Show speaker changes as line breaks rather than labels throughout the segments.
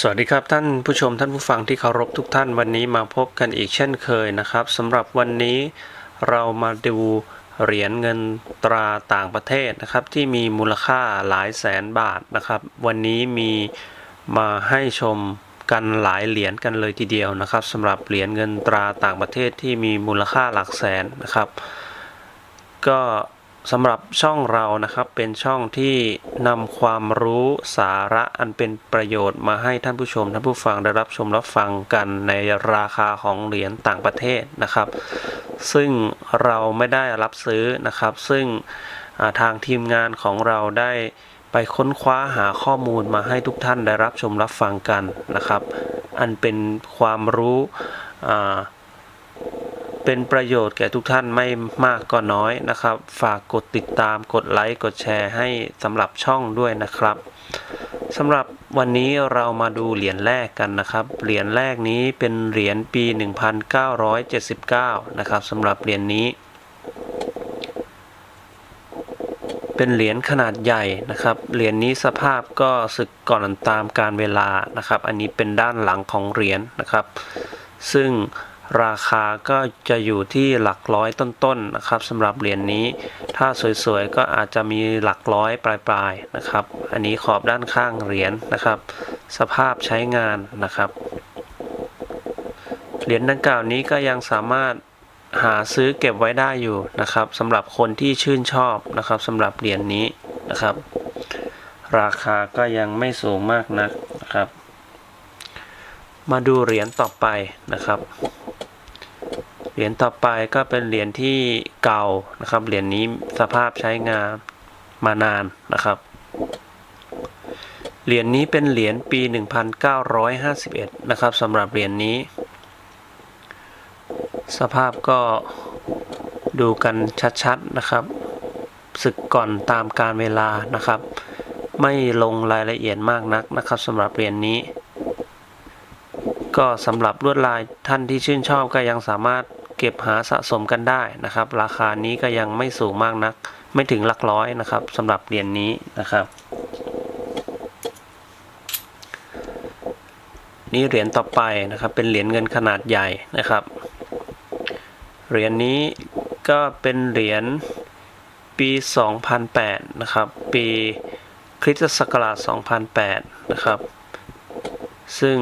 สวัสดีครับท่านผู้ชมท่านผู้ฟังที่เคารพทุกท่านวันนี้มาพบกันอีกเช่นเคยนะครับสำหรับวันนี้เรามาดูเหรียญเงินตราต่างประเทศนะครับ ที่มีมูลค่าหลายแสนบาทนะครับ วันนี้มีมาให้ชมกันหลายเหรียญกันเลยทีเดียวนะครับสำหรับเหรียญเงินตราต่างประเทศที่มีมูลค่าหลักแสนนะครับ ก็ สำหรับช่องเรานะครับเป็นช่องที่นำความรู้สาระอันเป็นประโยชน์มาให้ท่านผู้ชมท่านผู้ฟังได้รับชมรับฟังกันในราคาของเหรียญต่างประเทศนะครับ ซึ่งเราไม่ได้รับซื้อนะครับ ซึ่งทางทีมงานของเราได้ไปค้นคว้าหาข้อมูลมาให้ทุกท่านได้รับชมรับฟังกันนะครับ อันเป็นความรู้อ่า เป็นประโยชน์แก่ทุกท่านไม่มากก็น้อยนะครับ ฝากกดติดตามกดไลค์กดแชร์ให้สำหรับช่องด้วยนะครับสำหรับวันนี้เรามาดูเหรียญแรกกันนะครับ เหรียญแรกนี้เป็นเหรียญปี 1979 นะครับสำหรับเหรียญนี้ เป็นเหรียญขนาดใหญ่นะครับ เหรียญนี้สภาพก็สึกก่อนตามการเวลานะครับ อันนี้เป็นด้านหลังของเหรียญนะครับ ซึ่ง ราคาก็จะอยู่ที่หลักร้อยต้นๆนะครับสำหรับเหรียญนี้ ถ้าสวยๆก็อาจจะมีหลักร้อยปลายๆนะครับ อันนี้ขอบด้านข้างเหรียญนะครับ สภาพใช้งานนะครับ เหรียญดังกล่าวนี้ก็ยังสามารถหาซื้อเก็บไว้ได้อยู่นะครับสำหรับคนที่ชื่นชอบนะครับสำหรับเหรียญนี้นะครับ ราคาก็ยังไม่สูงมากนักนะครับ มาดูเหรียญต่อไปนะครับ รียญต่อไปก็เป็นเหรียญที่เก่านะครับ เหรียญนี้สภาพใช้งานมานานนะครับ เหรียญนี้เป็นเหรียญปี 1951 นะครับสำหรับเหรียญนี้ สภาพก็ดูกันชัดๆนะครับศึกก่อนตามการเวลานะครับ ไม่ลงรายละเอียดมากนักนะครับสำหรับเหรียญนี้ ก็สำหรับลวดลายท่านที่ชื่นชอบก็ยังสามารถ เก็บหาสะสมกันได้นะครับ ราคานี้ก็ยังไม่สูงมากนัก ไม่ถึงหลักร้อยนะครับสำหรับเหรียญนี้นะครับ นี่เหรียญต่อไปนะครับ เป็นเหรียญเงินขนาดใหญ่นะครับเหรียญนี้ก็เป็นเหรียญปี 2008 นะครับ ปีคริสตศักราช 2008 นะครับ ซึ่ง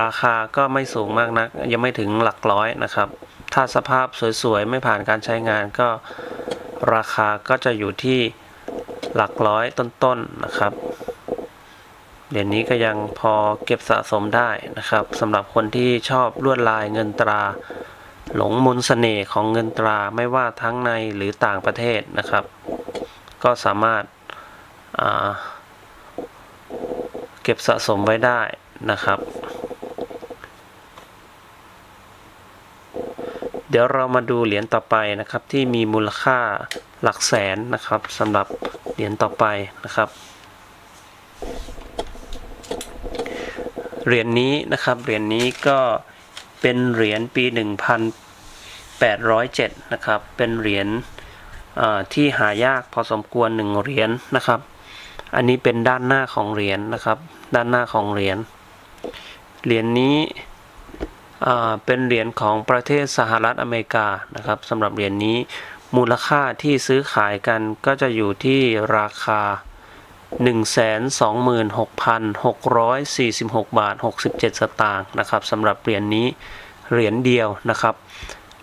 ราคาก็ไม่สูงมากนัก ยังไม่ถึงหลักร้อยนะครับ ถ้าสภาพสวยๆ ไม่ผ่านการใช้งานก็ราคาก็จะอยู่ที่หลักร้อยต้นๆนะครับเหรียญนี้ก็ยังพอเก็บสะสมได้นะครับสำหรับคนที่ชอบลวดลายเงินตรา หลงมนต์เสน่ห์ของเงินตราไม่ว่าทั้งในหรือต่างประเทศนะครับ ก็สามารถาเก็บสะสมไว้ได้นะครับ เดี๋ยวเรามาดูเหรียญต่อไปนะครับที่มีมูลค่าหลักแสนนะครับสำหรับเหรียญต่อไปนะครับเหรียญนี้นะครับเหรียญนี้ก็เป็นเหรียญปี 1807นะครับเป็นเหรียญที่หายากพอสมควรหนึ่งเหรียญนะครับ อันนี้เป็นด้านหน้าของเหรียญนะครับ ด้านหน้าของเหรียญเหรียญนี้ เป็นเหรียญของประเทศสหรัฐอเมริกานะครับสำหรับเหรียญนี้มูลค่าที่ซื้อขายกันก็จะอยู่ที่ราคา 126,646 บาท 67 สตางค์นะครับสำหรับเหรียญนี้เหรียญเดียวนะครับ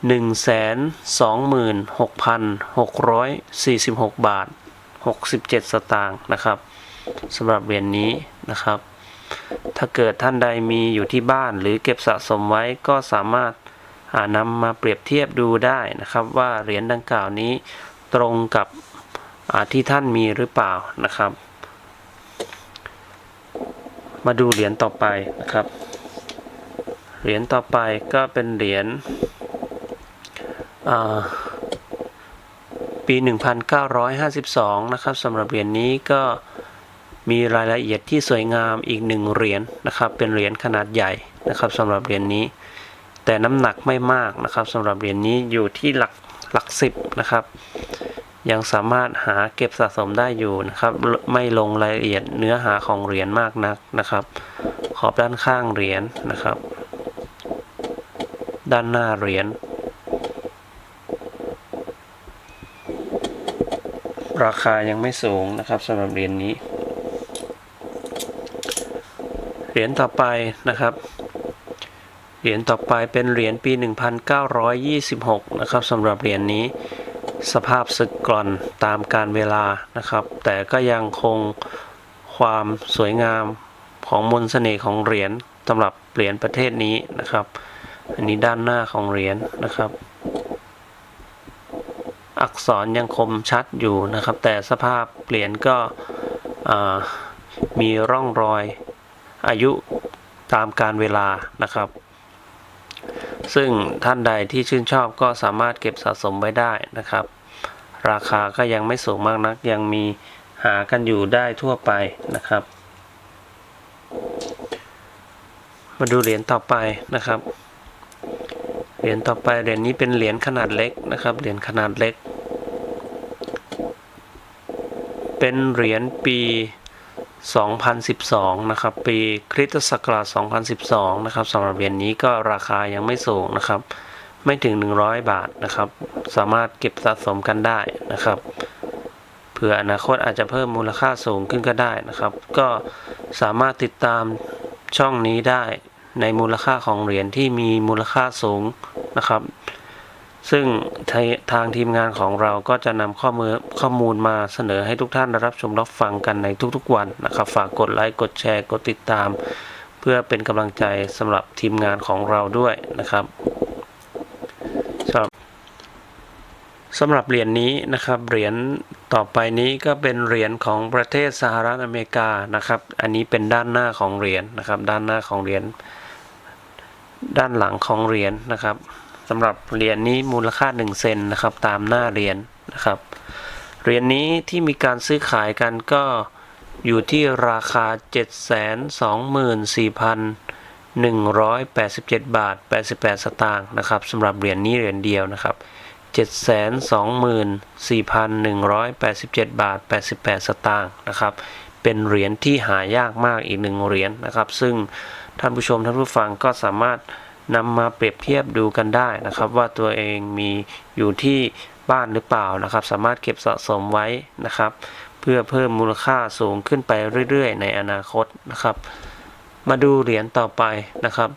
126,646 บาท 67 สตางค์นะครับสำหรับเหรียญนี้นะครับ ถ้าเกิดท่านใดมีอยู่ที่บ้านหรือเก็บสะสมไว้ก็สามารถานำมาเปรียบเทียบดูได้นะครับ ว่าเหรียญดังกล่าวนี้ตรงกับที่ท่านมีหรือเปล่านะครับ มาดูเหรียญต่อไปนะครับ เหรียญต่อไปก็เป็นเหรียญอ่าปี 1952 นะครับสำหรับเหรียญนี้ก็ มีรายละเอียดที่สวยงามอีกหนึ่งเหรียญนะครับ เป็นเหรียญขนาดใหญ่นะครับสำหรับเหรียญนี้ แต่น้ำหนักไม่มากนะครับสำหรับเหรียญนี้อยู่ที่หลักหลักสิบนะครับ ยังสามารถหาเก็บสะสมได้อยู่นะครับ ไม่ลงรายละเอียดเนื้อหาของเหรียญมากนักนะครับ ขอบด้านข้างเหรียญนะครับ ด้านหน้าเหรียญราคายังไม่สูงนะครับสำหรับเหรียญนี้ห รียญต่อไปนะครับ เหรียญต่อไปเป็นเหรียญปี 1926 นะครับสำหรับเหรียญนี้สภาพสึกกร่อนตามการเวลานะครับ แต่ก็ยังคงความสวยงามของมนต์เสน่ห์ของเหรียญสำหรับเหรียญประเทศนี้นะครับ อันนี้ด้านหน้าของเหรียญนะครับ อักษรยังคมชัดอยู่นะครับ แต่สภาพเหรียญก็มีร่องรอย อายุตามการเวลานะครับ ซึ่งท่านใดที่ชื่นชอบก็สามารถเก็บสะสมไว้ได้นะครับ ราคาก็ยังไม่สูงมากนัก ยังมีหากันอยู่ได้ทั่วไปนะครับ มาดูเหรียญต่อไปนะครับ เหรียญต่อไปเหรียญนี้เป็นเหรียญขนาดเล็กนะครับ เหรียญขนาดเล็ก เป็นเหรียญปี 2012 นะครับ ปีคริสตศักราช 2012 นะครับสำหรับเหรียญนี้ก็ราคายังไม่สูงนะครับ ไม่ถึง 100 บาทนะครับ สามารถเก็บสะสมกันได้นะครับเผื่ออนาคตอาจจะเพิ่มมูลค่าสูงขึ้นก็ได้นะครับ ก็สามารถติดตามช่องนี้ได้ในมูลค่าของเหรียญที่มีมูลค่าสูงนะครับ ซึ่งทางทีมงานของเราก็จะนำข้อมูลข้อมูลมาเสนอให้ทุกท่านรับชมรับฟังกันในทุกๆวันนะครับ ฝากกดไลค์กดแชร์กดติดตาม เพื่อเป็นกำลังใจสำหรับทีมงานของเราด้วยนะครับสำหรับสำหรับเหรียญนี้นะครับเหรียญต่อไปนี้ก็เป็นเหรียญของประเทศสหรัฐอเมริกานะครับ อันนี้เป็นด้านหน้าของเหรียญนะครับ ด้านหน้าของเหรียญด้านหลังของเหรียญนะครับ สำหรับเหรียญนี้มูลค่า 1 เซนนะครับตามหน้าเหรียญนะครับเหรียญนี้ที่มีการซื้อขายกันก็อยู่ที่ราคา 724,187 บาท 88 สตางค์นะครับสำหรับเหรียญนี้เหรียญเดียวนะครับ 724,187 บาท 88 สตางค์นะครับเป็นเหรียญที่หายากมากอีกหนึ่งเหรียญนะครับ ซึ่งท่านผู้ชมท่านผู้ฟังก็สามารถ นำมาเปรียบเทียบดูกันได้นะครับ ว่าตัวเองมีอยู่ที่บ้านหรือเปล่านะครับ สามารถเก็บสะสมไว้นะครับ เพื่อเพิ่มมูลค่าสูงขึ้นไปเรื่อยๆ ในอนาคตนะครับ มาดูเหรียญต่อไปนะครับ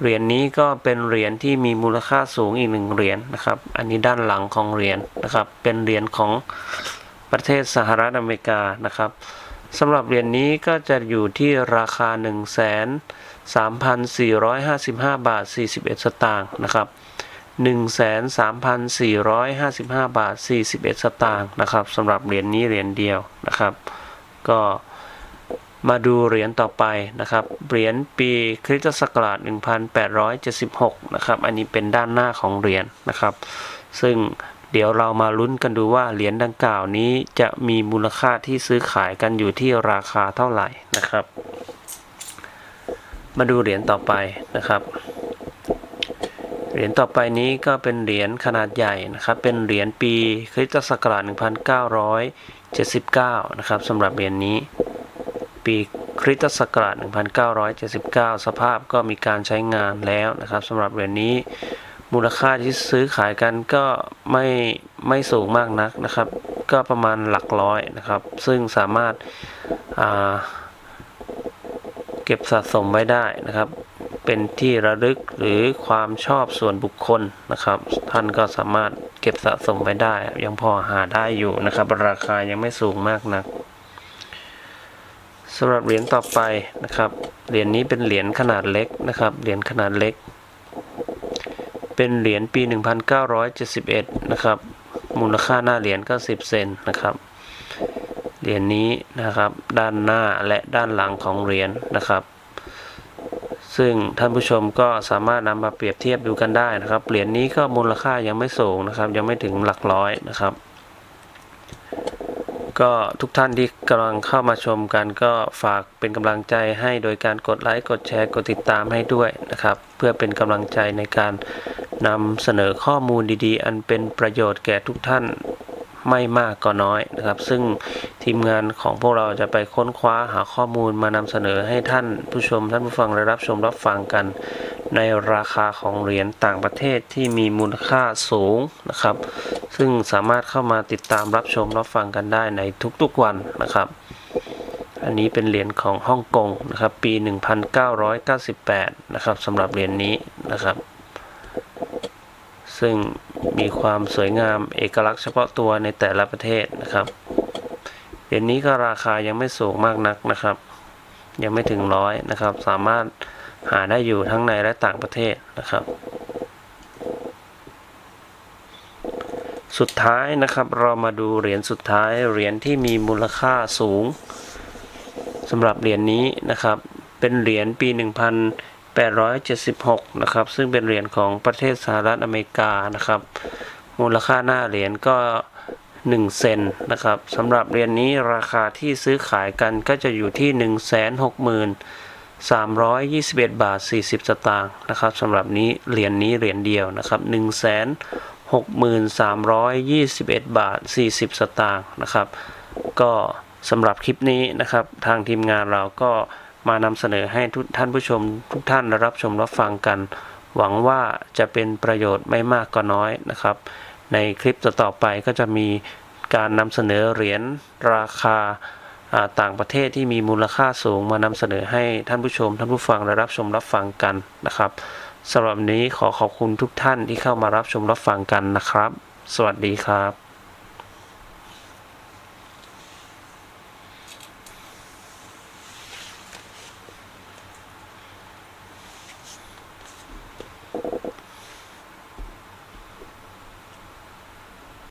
เหรียญนี้ก็เป็นเหรียญที่มีมูลค่าสูงอีกหนึ่งเหรียญนะครับ อันนี้ด้านหลังของเหรียญนะครับ เป็นเหรียญของประเทศสหรัฐอเมริกานะครับสำหรับเหรียญนี้ก็จะอยู่ที่ราคา1 3 3,455 บาท 41 สตางค์นะครับ 13,455 บาท 41 สตางค์นะครับสำหรับเหรียญนี้เหรียญเดียวนะครับ ก็มาดูเหรียญต่อไปนะครับ เหรียญปีคริสตศักราช 1876 นะครับ อันนี้เป็นด้านหน้าของเหรียญนะครับ ซึ่งเดี๋ยวเรามาลุ้นกันดูว่าเหรียญดังกล่าวนี้จะมีมูลค่าที่ซื้อขายกันอยู่ที่ราคาเท่าไหร่นะครับ มาดูเหรียญต่อไปนะครับ เหรียญต่อไปนี้ก็เป็นเหรียญขนาดใหญ่นะครับ เป็นเหรียญปีคริสตศักราช1979 นะครับสำหรับเหรียญนี้ ปีคริสตศักราช1979 สภาพก็มีการใช้งานแล้วนะครับสำหรับเหรียญนี้มูลค่าที่ซื้อขายกันก็ไม่ไม่สูงมากนักนะครับ ก็ประมาณหลักร้อยนะครับ ซึ่งสามารถา ก็บสะสมไว้ได้นะครับ เป็นที่ระลึกหรือความชอบส่วนบุคคลนะครับ ท่านก็สามารถเก็บสะสมไว้ได้ ยังพอหาได้อยู่นะครับ ราคายังไม่สูงมากนักสำหรับเหรียญต่อไปนะครับ เหรียญนี้เป็นเหรียญขนาดเล็กนะครับ เหรียญขนาดเล็ก เป็นเหรียญปี 1971 นะครับ มูลค่าหน้าเหรียญก็10เซนนะครับ เหรียญนี้นะครับ ด้านหน้าและด้านหลังของเหรียญนะครับ ซึ่งท่านผู้ชมก็สามารถนำมาเปรียบเทียบดูกันได้นะครับเหรียญนี้ก็มูลค่ายังไม่สูงนะครับ ยังไม่ถึงหลักร้อยนะครับ ก็ทุกท่านที่กำลังเข้ามาชมกันก็ฝากเป็นกำลังใจให้โดยการกดไลค์กดแชร์กดติดตามให้ด้วยนะครับ เพื่อเป็นกำลังใจในการนำเสนอข้อมูลดีๆ อันเป็นประโยชน์แก่ทุกท่าน ไม่มากก็น้อยนะครับ ซึ่งทีมงานของพวกเราจะไปค้นคว้าหาข้อมูลมานำเสนอให้ท่านผู้ชมท่านผู้ฟังได้รับชมรับฟังกัน ในราคาของเหรียญต่างประเทศที่มีมูลค่าสูงนะครับ ซึ่งสามารถเข้ามาติดตามรับชมรับฟังกันได้ในทุกๆวันนะครับ อันนี้เป็นเหรียญของฮ่องกงนะครับ ปี 1998 นะครับสำหรับเหรียญนี้นะครับ ซึ่ง มีความสวยงามเอกลักษณ์เฉพาะตัวในแต่ละประเทศนะครับเหรียญนี้ก็ราคายังไม่สูงมากนักนะครับ ยังไม่ถึงร้อยนะครับ สามารถหาได้อยู่ทั้งในและต่างประเทศนะครับ สุดท้ายนะครับเรามาดูเหรียญสุดท้ายเหรียญที่มีมูลค่าสูงสำหรับเหรียญนี้นะครับ เป็นเหรียญปี 876 นะครับ ซึ่งเป็นเหรียญของประเทศสหรัฐอเมริกานะครับ มูลค่าหน้าเหรียญก็ 1 เซนนะครับสำหรับเหรียญนี้ราคาที่ซื้อขายกันก็จะอยู่ที่ 1 6 0 0 0 321 บาท 40 สตางค์นะครับสำหรับนี้เหรียญนี้เหรียญเดียวนะครับ1 6 3 2 1 บาท 40 สตางค์นะครับ ก็สำหรับคลิปนี้นะครับ ทางทีมงานเราก็ มานำเสนอให้ทุกท่านผู้ชม ทุกท่านรับชมรับฟังกัน หวังว่าจะเป็นประโยชน์ไม่มากก็น้อยนะครับ ในคลิปต่อๆไปก็จะมีการนำเสนอเหรียญราคาต่างประเทศที่มีมูลค่าสูงมานำเสนอให้ท่านผู้ชม ท่านผู้ฟังรับชมรับฟังกันนะครับสำหรับนี้ขอขอบคุณทุกท่านที่เข้ามารับชมรับฟังกันนะครับ สวัสดีครับ